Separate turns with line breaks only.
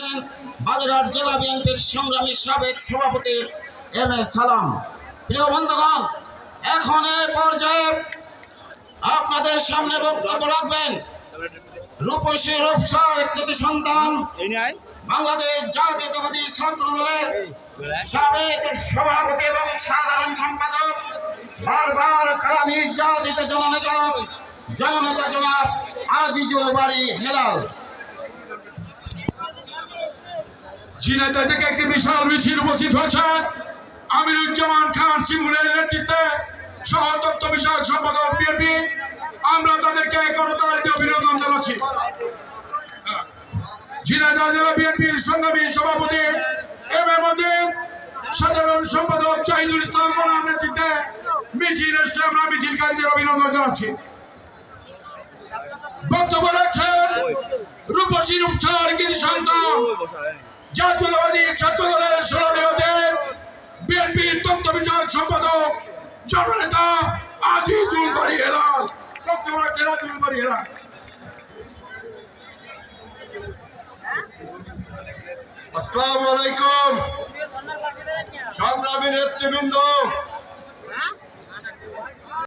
আছেন বাগেরহাট জেলা বিএনপির সংগ্রামী সাবেক সভাপতি এম এ সালাম। প্রিয় বন্ধুগণ এখন এ পর্যায়ে আপনাদের সামনে বক্তব্য রাখবেন রূপসী রূপসার কৃতি সন্তান বাংলাদেশ জাতীয়তাবাদী ছাত্র দলের সাবেক সভাপতি এবং সাধারণ সম্পাদক বারবার কারা নির্যাতিত জননেতা জননেতা জনাব আজিজুল বাড়ি হেলাল।
ঝিনাইদহ থেকে একটি বিশাল মিছিল উপস্থিত হয়েছে। আমিরুজ্জামান খান শিমুলের নেতৃত্বে সহ বিষয়ক সম্পাদক বিএনপি আমরা তাদেরকে করতালিত অভিনন্দন জানাচ্ছি। ঝিনাইদহ জেলা বিএনপির সংগ্রামী সভাপতি এম এ মজিদ, সাধারণ সম্পাদক জাহিদুল ইসলাম মোনার নেতৃত্বে মিছিল এসছে, আমরা মিছিলকারীদের অভিনন্দন জানাচ্ছি। বক্তব্য রাখছেন রূপসী জাতীয়তাবাদী ছাত্র দলের সোনালী হতে বিএনপির তথ্য বিষয়ক সম্পাদক, জননেতা আজিজুল বাড়ি হেলাল রাখছেন আজিজুল বাড়ি হেলাল।
আসসালামু আলাইকুম। সংগ্রামী নেতৃবৃন্দ